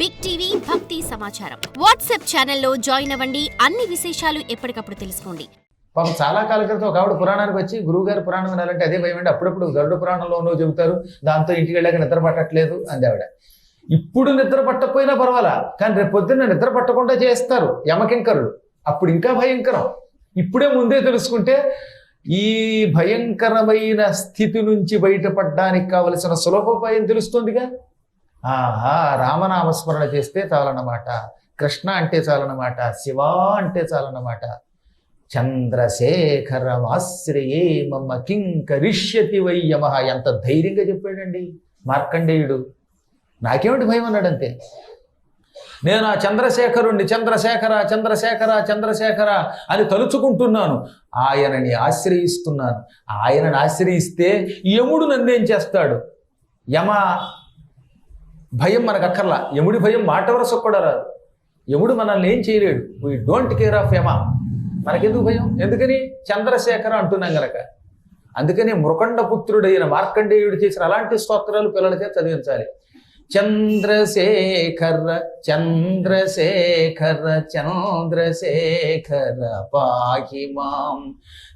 Big TV భక్తి సమాచారం WhatsApp ఛానల్లో జాయిన్ అవ్వండి. అన్ని విశేషాలు ఎప్పటికప్పుడు తెలుసుకోండి. పాపం చాలా కాల క్రితం ఒక ఆవిడ పురాణానికి వచ్చి గురువుగారు పురాణం వినాలంటే అదే భయం అండి. అప్పుడప్పుడు గరుడ పురాణంలోనూ చెబుతారు. దాంతో ఇంటికి వెళ్ళాక నిద్ర పట్టట్లేదు అంది ఆవిడ. ఇప్పుడు నిద్ర పట్టకపోయినా పర్వాలా? కానీ రేపు పొద్దున్న నిద్ర పట్టకుండా చేస్తారు. యమకింకరుడు అప్పుడు ఇంకా భయంకరం. ఇప్పుడే ముందే తెలుసుకుంటే ఈ భయంకరమైన స్థితి నుంచి బయటపడడానికి కావలసిన సులభోపాయం తెలుస్తుందిగా. ఆహా రామనామస్మరణ చేస్తే చాలన్నమాట. కృష్ణ అంటే చాలన్నమాట. శివ అంటే చాలన్నమాట. చంద్రశేఖరమాశ్రయే మమ్మ కింకరిష్యతి వై యమః. ఎంత ధైర్యంగా చెప్పాడండి. మార్కండేయుడు. నాకేమిటి భయం అన్నాడంతే. నేను ఆ చంద్రశేఖరుణ్ణి చంద్రశేఖర చంద్రశేఖర చంద్రశేఖర అని తలుచుకుంటున్నాను. ఆయనని ఆశ్రయిస్తున్నాను. ఆయనని ఆశ్రయిస్తే యముడు నన్నేం చేస్తాడు? యమ భయం మనకు అక్కర్లా యముడి భయం మాట వరసకు కూడా రాదు. యముడు మనల్ని ఏం చేయలేడు. We don't care of Yama మనకెందుకు భయం? ఎందుకని? చంద్రశేఖర అంటున్నాం గనక. అందుకని మృకండపుత్రుడైన మార్కండేయుడు చేసిన అలాంటి స్తోత్రాలు పిల్లల చేత చదివించాలి. చంద్రశేఖర చంద్రశేఖర చంద్రశేఖర పాహి మాం.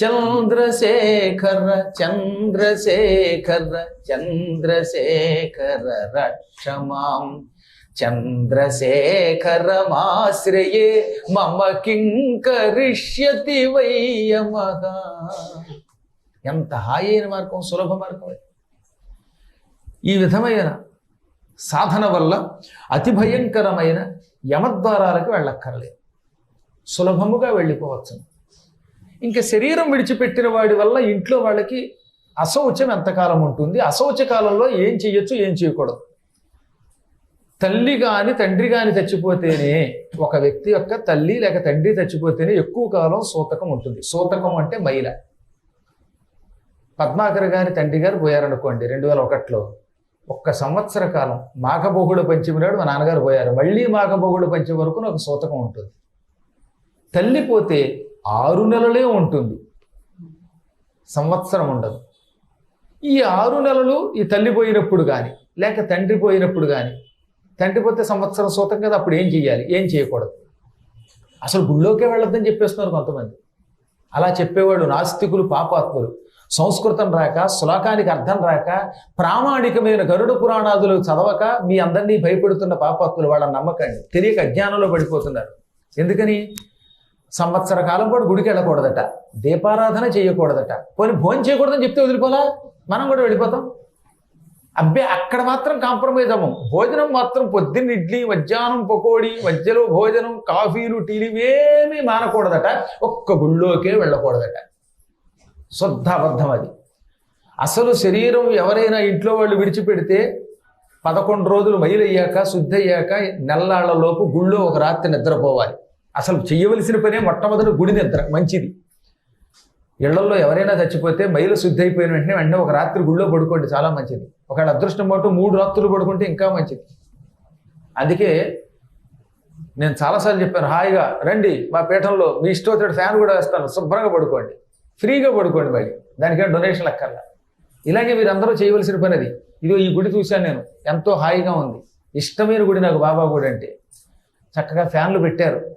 చంద్రశేఖర చంద్రశేఖర చంద్రశేఖర రక్ష మాం. చంద్రశేఖరమాశ్రయే మమ కింకరిష్యతి వయ్యమహ ఎంత హాయైన మార్గం సులభ మార్గం ఈ విధమైన సాధన వల్ల అతి భయంకరమైన యమద్వారాలకు వెళ్ళక్కర్లేదు. సులభముగా వెళ్ళిపోవచ్చు. ఇంకా శరీరం విడిచిపెట్టిన వాడి వల్ల ఇంట్లో వాళ్ళకి అశౌచం ఎంతకాలం ఉంటుంది? అశౌచ కాలంలో ఏం చేయొచ్చు ఏం చేయకూడదు తల్లి కాని తండ్రి కాని చచ్చిపోతేనే ఒక వ్యక్తి యొక్క తల్లి లేక తండ్రి చచ్చిపోతేనే ఎక్కువ కాలం సూతకం ఉంటుంది. సూతకం అంటే మహిళ పద్మాకర్ గారి తండ్రి గారు పోయారనుకోండి రెండు వేల ఒకటిలో. ఒక్క సంవత్సర కాలం మాఘబొగుడు పంచమి నాడు మా నాన్నగారు పోయారు. మళ్ళీ మాఘబొగుడు పంచమి వరకు ఒక సూతకం ఉంటుంది. తల్లి పోతే ఆరు నెలలే ఉంటుంది. సంవత్సరం ఉండదు. ఈ ఆరు నెలలు ఈ తల్లి పోయినప్పుడు కానీ లేక తండ్రి పోయినప్పుడు కానీ తండ్రి పోతే సంవత్సరం సూతం కదా అప్పుడు ఏం చేయాలి ఏం చేయకూడదు? అసలు గుళ్ళోకే వెళ్ళొద్దని చెప్పేస్తున్నారు కొంతమంది. అలా చెప్పేవాడు నాస్తికులు పాపాత్ములు. సంస్కృతం రాక శ్లోకానికి అర్థం రాక ప్రామాణికమైన గరుడ పురాణాదులు చదవక మీ అందరినీ భయపెడుతున్న పాపత్తులు వాళ్ళని నమ్మకండి. తెలియక అజ్ఞానంలో పడిపోతున్నారు. ఎందుకని? సంవత్సర కాలం కూడా గుడికి వెళ్ళకూడదట. దీపారాధన చేయకూడదట. పోనీ భోజనం చేయకూడదని చెప్తే వదిలిపోలా? మనం కూడా వెళ్ళిపోతాం. అబ్బే అక్కడ మాత్రం కాంప్రమైజ్ అవ్వం. భోజనం మాత్రం పొద్దున్న ఇడ్లీ మధ్యాహ్నం పకోడీ మధ్యలో భోజనం కాఫీలు టీలు ఇవేమీ మానకూడదట. ఒక్క గుళ్ళోకే వెళ్ళకూడదట. శుద్ధ అబద్ధం అది అసలు శరీరం ఎవరైనా ఇంట్లో వాళ్ళు విడిచిపెడితే పదకొండు రోజులు మైలయ్యాక శుద్ధి అయ్యాక నెల్లాళ్ళలోపు గుళ్ళో ఒక రాత్రి నిద్రపోవాలి. అసలు చేయవలసిన పనే మొట్టమొదటి గుడి నిద్ర మంచిది. ఇళ్ళలో ఎవరైనా చచ్చిపోతే మైలు శుద్ధి అయిపోయిన వెంటనే వెంటనే ఒక రాత్రి గుళ్ళో పడుకోండి చాలా మంచిది. ఒకవేళ అదృష్టం పాటు మూడు రాత్రులు పడుకుంటే ఇంకా మంచిది. అందుకే నేను చాలాసార్లు చెప్పాను హాయిగా రండి మా పీఠంలో మీ ఇష్టం ఫ్యాన్ కూడా వేస్తాను శుభ్రంగా పడుకోండి. ఫ్రీగా పడుకోండి మళ్ళీ దానికే డొనేషన్ లెక్కల్లా. ఇలాగే మీరు అందరూ చేయవలసిన పని అది. ఇదిగో ఈ గుడి చూశాను నేను. ఎంతో హాయిగా ఉంది. ఇష్టమైన గుడి నాకు బాబా గుడి అంటే. చక్కగా ఫ్యాన్లు పెట్టారు.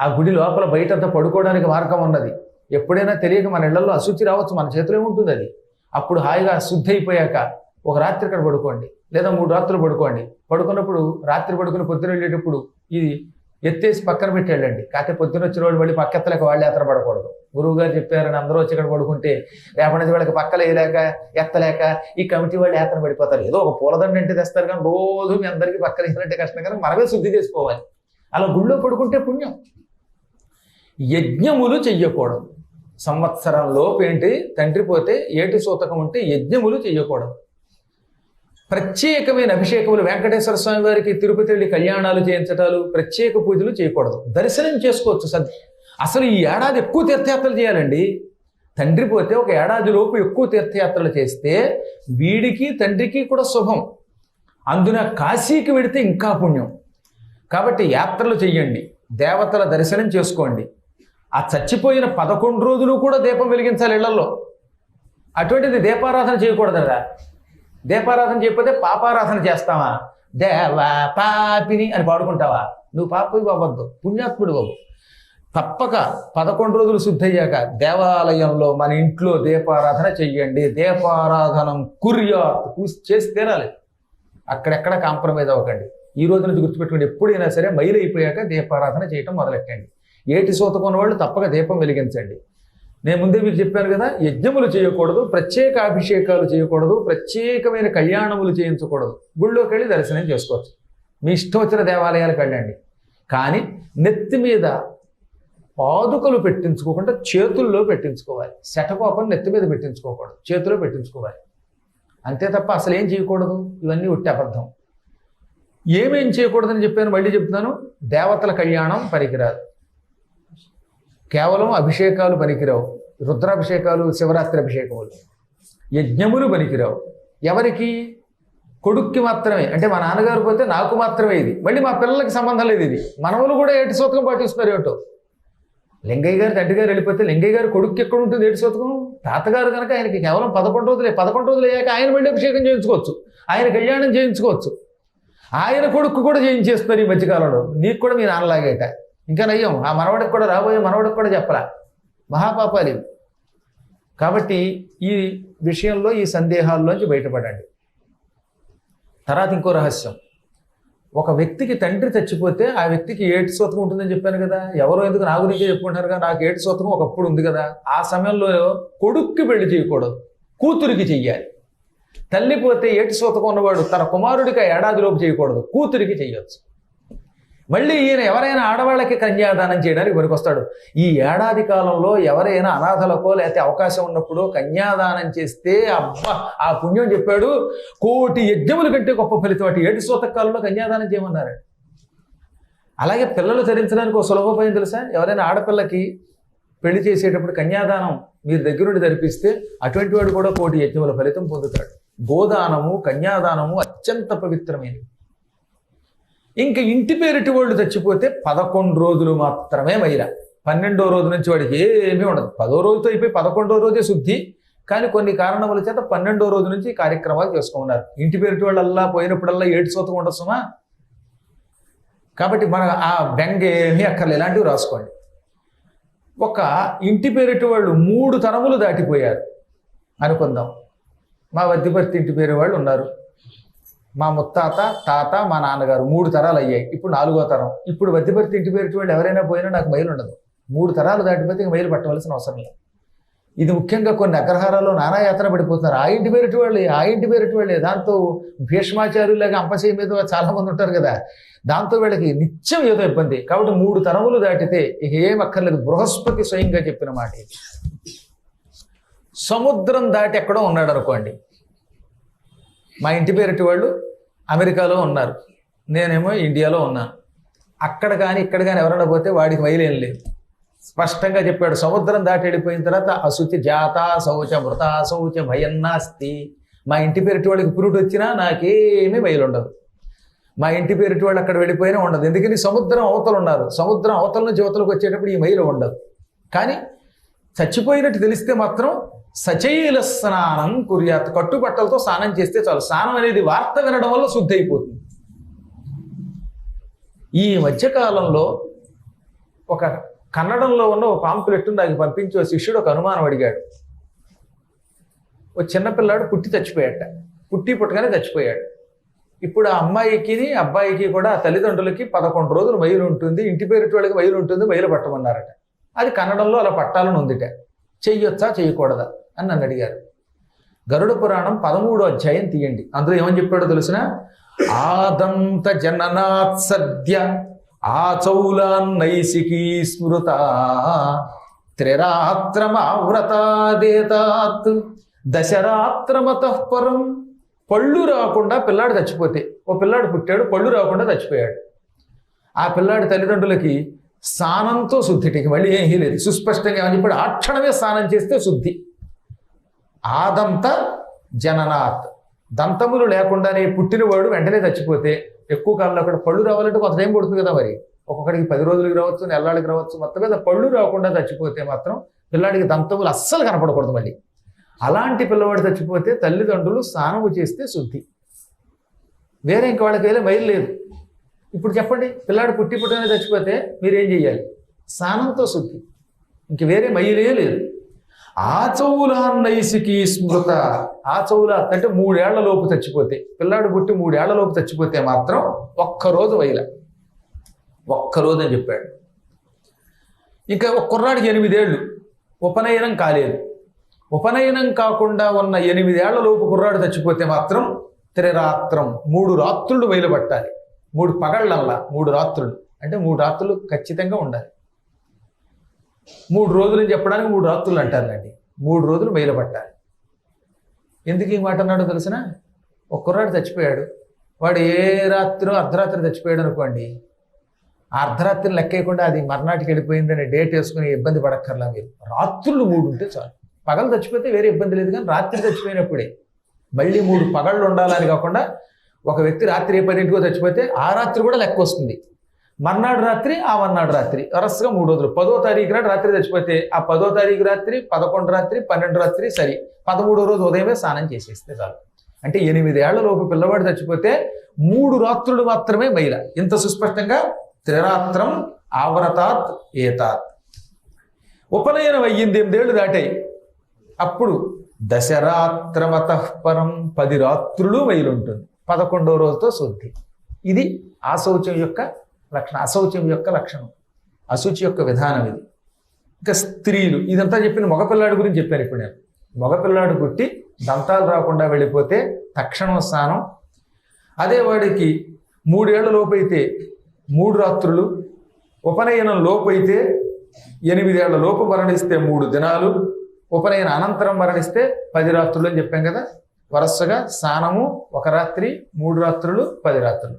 ఆ గుడి లోపల బయటంతా పడుకోవడానికి మార్గం ఉన్నది. ఎప్పుడైనా తెలియక మన ఇళ్ళలో అశుచి రావచ్చు. మన చేతిలో ఉంటుంది అది. అప్పుడు హాయిగా శుద్ధి అయిపోయాక ఒక రాత్రి ఇక్కడ పడుకోండి. లేదా మూడు రాత్రులు పడుకోండి. పడుకున్నప్పుడు రాత్రి పడుకుని పొద్దున వెళ్ళేటప్పుడు ఇది ఎత్తేసి పక్కన పెట్టి వెళ్ళండి కాకపోతే పొద్దున వచ్చిన వాళ్ళు మళ్ళీ పక్కెత్తలకు వాళ్ళు యాత్ర పడకూడదు. గురువు గారు చెప్పారని అందరూ వచ్చి ఇక్కడ పడుకుంటే రేపటి నుంచి వాళ్ళకి పక్కలు వేయలేక ఎత్తలేక ఈ కమిటీ వాళ్ళు ఏతన పడిపోతారు. ఏదో ఒక పూలదండ అంటే తెస్తారు కానీ రోజు మీ అందరికీ పక్కలు వేయాలంటే కష్టం కానీ మనమే శుద్ధి చేసుకోవాలి. అలా గుళ్ళో పడుకుంటే పుణ్యం. యజ్ఞములు చెయ్యకూడదు. సంవత్సరంలోపు ఏంటి? తండ్రి పోతే ఏటి సూతకం ఉంటే యజ్ఞములు చెయ్యకూడదు. ప్రత్యేకమైన అభిషేకములు వెంకటేశ్వర స్వామి వారికి తిరుపతి వెళ్ళి కళ్యాణాలు చేయించటాలు ప్రత్యేక పూజలు చేయకూడదు. దర్శనం చేసుకోవచ్చు సద్ అసలు ఈ ఏడాది ఎక్కువ తీర్థయాత్రలు చేయాలండి. తండ్రి పోతే ఒక ఏడాది లోపు ఎక్కువ తీర్థయాత్రలు చేస్తే వీడికి తండ్రికి కూడా శుభం. అందున కాశీకి వెడితే ఇంకా పుణ్యం. కాబట్టి యాత్రలు చెయ్యండి. దేవతల దర్శనం చేసుకోండి. ఆ చచ్చిపోయిన పదకొండు రోజులు కూడా దీపం వెలిగించాలి ఇళ్ళలో అటువంటిది దీపారాధన చేయకూడదు కదా. దీపారాధన చేయకపోతే పాపారాధన చేస్తావా? దేవా పాపిని అని పాడుకుంటావా? నువ్వు పాపి అవ్వద్దు. పుణ్యాత్ముడు బాబు తప్పక పదకొండు రోజులు శుద్ధయ్యాక దేవాలయంలో మన ఇంట్లో దీపారాధన చెయ్యండి. దీపారాధనం కుర్యాత్ చేసి తీరాలి. అక్కడెక్కడ కాంప్రమైజ్ అవ్వకండి. ఈ రోజు నుంచి గుర్తుపెట్టుకోండి ఎప్పుడైనా సరే మైలు అయిపోయాక దీపారాధన చేయటం మొదలెట్టండి. ఏటి సోతకున్న వాళ్ళు తప్పక దీపం వెలిగించండి. నేను ముందే మీకు చెప్పాను కదా యజ్ఞములు చేయకూడదు ప్రత్యేక అభిషేకాలు చేయకూడదు ప్రత్యేకమైన కళ్యాణములు చేయించకూడదు. గుళ్ళోకి వెళ్ళి దర్శనం చేసుకోవచ్చు. మీ ఇష్టం వచ్చిన దేవాలయాలకు వెళ్ళండి. కానీ నెత్తి మీద పాదుకలు పెట్టించుకోకుండా చేతుల్లో పెట్టించుకోవాలి. శటకోపం నెత్తి మీద పెట్టించుకోకూడదు. చేతిలో పెట్టించుకోవాలి. అంతే తప్ప అసలు ఏం చేయకూడదు? ఇవన్నీ ఉట్టి అబద్ధం. ఏమేం చేయకూడదని చెప్పాను మళ్ళీ చెప్తున్నాను? దేవతల కళ్యాణం పనికిరాదు కేవలం అభిషేకాలు పనికిరావు రుద్రాభిషేకాలు శివరాత్రి అభిషేకములు. యజ్ఞములు పనికిరావు ఎవరికి? కొడుక్కి మాత్రమే. అంటే మా నాన్నగారు పోతే నాకు మాత్రమే ఇది. మళ్ళీ మా పిల్లలకి సంబంధం లేదు ఇది. మనములు కూడా ఏటి సూత్రం పాటిస్తున్నారు ఏమిటో? లింగయ్య గారు తండ్రి గారు వెళ్ళిపోతే లింగయ్య గారు కొడుకు ఎక్కడ ఉంటుంది? ఏడు శతకం? తాతగారు కనుక ఆయనకి కేవలం పదకొండు రోజులే పదకొండు రోజులు అయ్యాక ఆయన మళ్ళీ అభిషేకం చేయించుకోవచ్చు. ఆయన కళ్యాణం చేయించుకోవచ్చు. ఆయన కొడుకు కూడా చేయించేస్తున్నారు ఈ మధ్యకాలంలో. నీకు కూడా మీ నాన్నలాగేట ఇంకా నయ్యం ఆ మనవడికి కూడా రాబోయే మనవడికి కూడా చెప్పరా? మహాపాపాలు కాబట్టి ఈ విషయంలో ఈ సందేహాల్లోంచి బయటపడండి. తర్వాత ఇంకో రహస్యం. ఒక వ్యక్తికి తండ్రి చచ్చిపోతే ఆ వ్యక్తికి ఏటి సూతకం ఉంటుందని చెప్పాను కదా. ఎవరో ఎందుకు నా గురించి చెప్పుకుంటారు కదా నాకు ఏటి సూతకం ఒకప్పుడు ఉంది కదా. ఆ సమయంలో కొడుక్కి పెళ్ళి చేయకూడదు. కూతురికి చెయ్యాలి. తల్లి పోతే ఏటి సూతకం ఉన్నవాడు తన కుమారుడికి ఏడాదిలోపు చేయకూడదు. కూతురికి చేయొచ్చు మళ్ళీ ఈయన ఎవరైనా ఆడవాళ్ళకి కన్యాదానం చేయడానికి పనికొస్తాడు. ఈ ఏడాది కాలంలో ఎవరైనా అనాథలకో లేకపోతే అవకాశం ఉన్నప్పుడు కన్యాదానం చేస్తే అబ్బా ఆ పుణ్యం చెప్పాడు. కోటి యజ్ఞముల కంటే గొప్ప ఫలితం అటు ఏడు సూతక కన్యాదానం చేయమన్నారు. అలాగే పిల్లలు ధరించడానికి ఒక సులభోపాయం తెలుసా? ఎవరైనా ఆడపిల్లకి పెళ్ళి చేసేటప్పుడు కన్యాదానం మీరు దగ్గరుండి ధరిపిస్తే అటువంటి వాడు కూడా కోటి యజ్ఞముల ఫలితం పొందుతాడు. గోదానము కన్యాదానము అత్యంత పవిత్రమైనవి. ఇంకా ఇంటి పేరిటి వాళ్ళు చచ్చిపోతే పదకొండు రోజులు మాత్రమే మైల పన్నెండో రోజు నుంచి వాడికి ఏమీ ఉండదు. పదో రోజుతో అయిపోయి పదకొండో రోజే శుద్ధి. కానీ కొన్ని కారణముల చేత పన్నెండో రోజు నుంచి కార్యక్రమాలు చేసుకున్నారు ఇంటి పేరిటి వాళ్ళల్లా పోయినప్పుడల్లా ఏడు సోతం ఉండొచ్చుమా? కాబట్టి మన ఆ బెంగ ఏమీ అక్కర్లేదు. ఇలాంటివి రాసుకోండి. ఒక ఇంటి పేరిటి వాళ్ళు మూడు తరములు దాటిపోయారు. అనుకుందాం. మా వద్దిపర్తి ఇంటి పేరు వాళ్ళు ఉన్నారు. మా ముత్తాత తాత మా నాన్నగారు మూడు తరాలు అయ్యాయి. ఇప్పుడు నాలుగో తరం. ఇప్పుడు వద్దిపర్తి ఇంటి పేరు వాళ్ళు ఎవరైనా పోయినా నాకు మైలు ఉండదు. మూడు తరాలు దాటిపోతే ఇంక మైలు పట్టవలసిన అవసరం లేదు. ఇది ముఖ్యంగా కొన్ని అగ్రహారాల్లో నానాయాత్ర పడిపోతున్నారు. ఆ ఇంటి పేరిటి వాళ్ళే ఆ ఇంటి పేరిటి వాళ్ళే దాంతో భీష్మాచార్యులాగా అంపసే మీద చాలామంది ఉంటారు కదా. దాంతో వీళ్ళకి నిత్యం ఏదో ఇబ్బంది. కాబట్టి మూడు తరములు దాటితే ఇక ఏం అక్కర్లేదు. బృహస్పతి స్వయంగా చెప్పిన మాట ఇది. సముద్రం దాటి ఎక్కడో ఉన్నాడు అనుకోండి. మా ఇంటి పేరటి వాళ్ళు అమెరికాలో ఉన్నారు. నేనేమో ఇండియాలో ఉన్నాను అక్కడ కానీ ఇక్కడ కానీ ఎవరైనా పోతే వాడికి వైలేం లేదు. స్పష్టంగా చెప్పాడు. సముద్రం దాటి వెళ్ళిపోయిన తర్వాత అశుచి జాత శౌచ మృత శౌచ భయన్నాస్తి మా ఇంటి పేరిటి వాళ్ళకి పురుడు వచ్చినా నాకేమీ మైలు ఉండదు. మా ఇంటి పేరిటి వాళ్ళు అక్కడ వెళ్ళిపోయినా ఉండదు. ఎందుకని? సముద్రం అవతలు ఉన్నారు. సముద్రం అవతల నుంచి అవతలకు వచ్చేటప్పుడు ఈ మైలు ఉండదు. కానీ చచ్చిపోయినట్టు తెలిస్తే మాత్రం సచైల స్నానం కుర్యాత్. కట్టుబట్టలతో స్నానం చేస్తే చాలు. స్నానం అనేది వార్త వినడం వల్ల శుద్ధి అయిపోతుంది. ఈ మధ్యకాలంలో ఒక కన్నడంలో ఉన్న ఒక పాంపులెట్టు నాకు పంపించి శిష్యుడు ఒక అనుమానం అడిగాడు. ఓ చిన్నపిల్లాడు పుట్టి చచ్చిపోయాట పుట్టి పుట్టగానే చచ్చిపోయాడు. ఇప్పుడు ఆ అమ్మాయికి అబ్బాయికి కూడా తల్లిదండ్రులకి పదకొండు రోజులు మైలు ఉంటుంది. ఇంటి పేరిటి వాళ్ళకి మైలు ఉంటుంది మైలు పట్టమన్నారట. అది కన్నడంలో అలా పట్టాలని ఉందిట. చెయ్యొచ్చా చేయకూడదా అని నన్ను అడిగారు. గరుడ పురాణం పదమూడో అధ్యాయం తీయండి. అందులో ఏమని చెప్పాడో తెలిసిన? ఆదంత జననాత్ సద్య ఆచౌలాన్నైసికీ స్మృత త్రిరాత్రమావ్రతాదేతాత్ దశరాత్రమత పరం. పళ్ళు రాకుండా పిల్లాడు చచ్చిపోతే ఓ పిల్లాడు పుట్టాడు పళ్ళు రాకుండా చచ్చిపోయాడు. ఆ పిల్లాడి తల్లిదండ్రులకి స్నానంతో శుద్ధిటికి మళ్ళీ ఏమీ లేదు. సుస్పష్టంగా ఏమని చెప్పాడు? ఆ క్షణమే స్నానం చేస్తే శుద్ధి. ఆదంత జననాత్. దంతములు లేకుండానే పుట్టినవాడు వెంటనే చచ్చిపోతే ఎక్కువ కాలంలో అక్కడ పళ్ళు రావాలంటే కొంత టైం పడుతుంది కదా మరి. ఒక్కొక్కడికి పది రోజులకి రావచ్చు నెల్లాళ్ళకి రావచ్చు మొత్తం మీద పళ్ళు రాకుండా చచ్చిపోతే మాత్రం పిల్లాడికి దంతములు అస్సలు కనపడకూడదు మళ్ళీ. అలాంటి పిల్లవాడు చచ్చిపోతే తల్లిదండ్రులు స్నానము చేస్తే శుద్ధి. వేరే ఇంక వాళ్ళకి వెళ్ళి మైలు లేదు. ఇప్పుడు చెప్పండి పిల్లాడు పుట్టి పుట్టిన చచ్చిపోతే మీరేం చేయాలి స్నానంతో శుద్ధి. ఇంక వేరే మైలే లేదు. ఆచౌలాన్నైసికి స్మృత ఆచౌల అంటే మూడేళ్ళ లోపు చచ్చిపోతే పిల్లాడు పుట్టి మూడేళ్ళ లోపు చచ్చిపోతే మాత్రం ఒక్కరోజు వైల. ఒక్కరోజు అని చెప్పాడు. ఇంకా ఒక కుర్రాడికి ఎనిమిదేళ్ళు ఉపనయనం కాలేదు. ఉపనయనం కాకుండా ఉన్న ఎనిమిదేళ్ళ లోపు కుర్రాడు చచ్చిపోతే మాత్రం త్రిరాత్రం మూడు రాత్రులు వైలబట్టాలి మూడు పగళ్ళల్లా మూడు రాత్రులు. అంటే మూడు రాత్రులు ఖచ్చితంగా ఉండాలి. మూడు రోజులు చెప్పడానికి మూడు రాత్రులు అంటారులేండి మూడు రోజులు మైలు పట్టాలి. ఎందుకు ఈ మాట అన్నాడో తెలిసిన? ఒక కుర్రాడు చచ్చిపోయాడు. వాడు ఏ రాత్రి అర్ధరాత్రి చచ్చిపోయాడు అనుకోండి. ఆ అర్ధరాత్రి లెక్కేయకుండా అది మర్నాటికి వెళ్ళిపోయిందని డేట్ వేసుకుని ఇబ్బంది పడక్కర్లా మీరు. రాత్రులు మూడు ఉంటే చాలు. పగలు చచ్చిపోతే వేరే ఇబ్బంది లేదు కానీ రాత్రి చచ్చిపోయినప్పుడే. మళ్ళీ మూడు పగళ్ళు ఉండాలని కాకుండా ఒక వ్యక్తి రాత్రి ఏ పదింటికో చచ్చిపోతే ఆ రాత్రి కూడా లెక్క వస్తుంది. మర్నాడు రాత్రి ఆ మర్నాడు రాత్రి. వరసగా మూడు రోజులు. పదో తారీఖు నాడు రాత్రి చచ్చిపోతే ఆ పదో తారీఖు రాత్రి పదకొండు రాత్రి పన్నెండు రాత్రి సరి. పదమూడో రోజు ఉదయమే స్నానం చేసేస్తే చాలు. అంటే ఎనిమిదేళ్ళ లోపు పిల్లవాడు చచ్చిపోతే మూడు రాత్రులు మాత్రమే మైల. ఇంత సుస్పష్టంగా త్రిరాత్రం ఆవరతాత్ ఏతాత్. ఉపనయనం అయ్యింది ఎనిమిదేళ్ళు దాటాయి అప్పుడు దశరాత్రమత పరం పది రాత్రులు మైలుంటుంది. పదకొండో రోజుతో శుద్ధి. ఇది ఆశౌచం యొక్క లక్షణం అశౌచం యొక్క లక్షణం. అశుచి యొక్క విధానం ఇది. ఇంకా స్త్రీలు ఇదంతా చెప్పిన మగపిల్లాడి గురించి చెప్పాను ఇప్పుడు నేను. మగపిల్లాడు పుట్టి దంతాలు రాకుండా వెళ్ళిపోతే తక్షణం స్నానం. అదే వాడికి మూడేళ్ళ లోపైతే మూడు రాత్రులు ఉపనయనం లోపైతే ఎనిమిదేళ్ళ లోపు మరణిస్తే మూడు దినాలు ఉపనయన అనంతరం మరణిస్తే పది రాత్రులు అని చెప్పాం కదా. వరుసగా స్నానము ఒక రాత్రి మూడు రాత్రులు పది రాత్రులు.